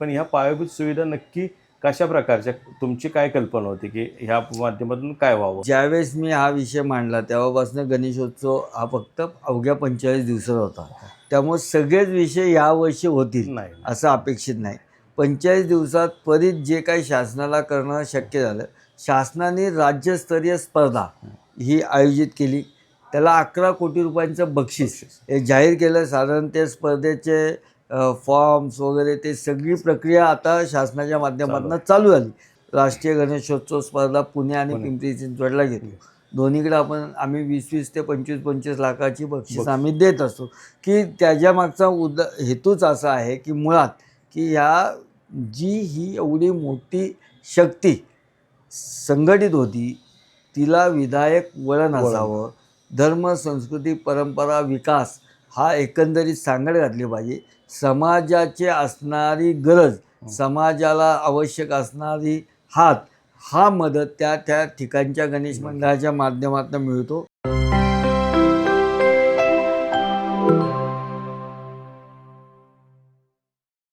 पण ह्या पायाभूत सुविधा नक्की कशा प्रकारच्या? तुमची काय कल्पना होती की ह्या माध्यमातून काय व्हावं? ज्यावेळेस मी हा विषय मांडला तेव्हापासून गणेशोत्सव हा फक्त अवघ्या पंचेचाळीस दिवसाचा होता. त्यामुळे सगळेच विषय यावर्षी होतील नाही. असं अपेक्षित नाही. पंचेचाळीस दिवसात त्वरित जे काही शासनाला करणं शक्य झालं. शासनाने राज्यस्तरीय स्पर्धा ही आयोजित केली. त्याला अकरा कोटी रुपयांचं बक्षीस. हे जाहीर केलं. साधारण ते स्पर्धेचे फॉर्म्स वगैरे ते सगळी प्रक्रिया आता शासनाच्या माध्यमातून चालू झाली. राष्ट्रीय गणेशोत्सव स्पर्धा पुणे आणि. पिंपरी चिंचवडला घेतो दोन्हीकडे आपण आम्ही वीस वीस ते पंचवीस पंचवीस लाखाची बक्षीस आम्ही देत असतो. की त्याच्या मागचा उद हेतूच असा आहे की मुळात की ह्या जी ही एवढी मोठी शक्ती संघटित होती तिला विधायक वळण. असावं. धर्म संस्कृती परंपरा विकास हा एकंदरीत सांगड घातली पाहिजे. समाजाची असणारी गरज समाजाला आवश्यक असणारी हात हा मदत त्या त्या ठिकाणच्या गणेश मंडळाच्या माध्यमातून मिळतो.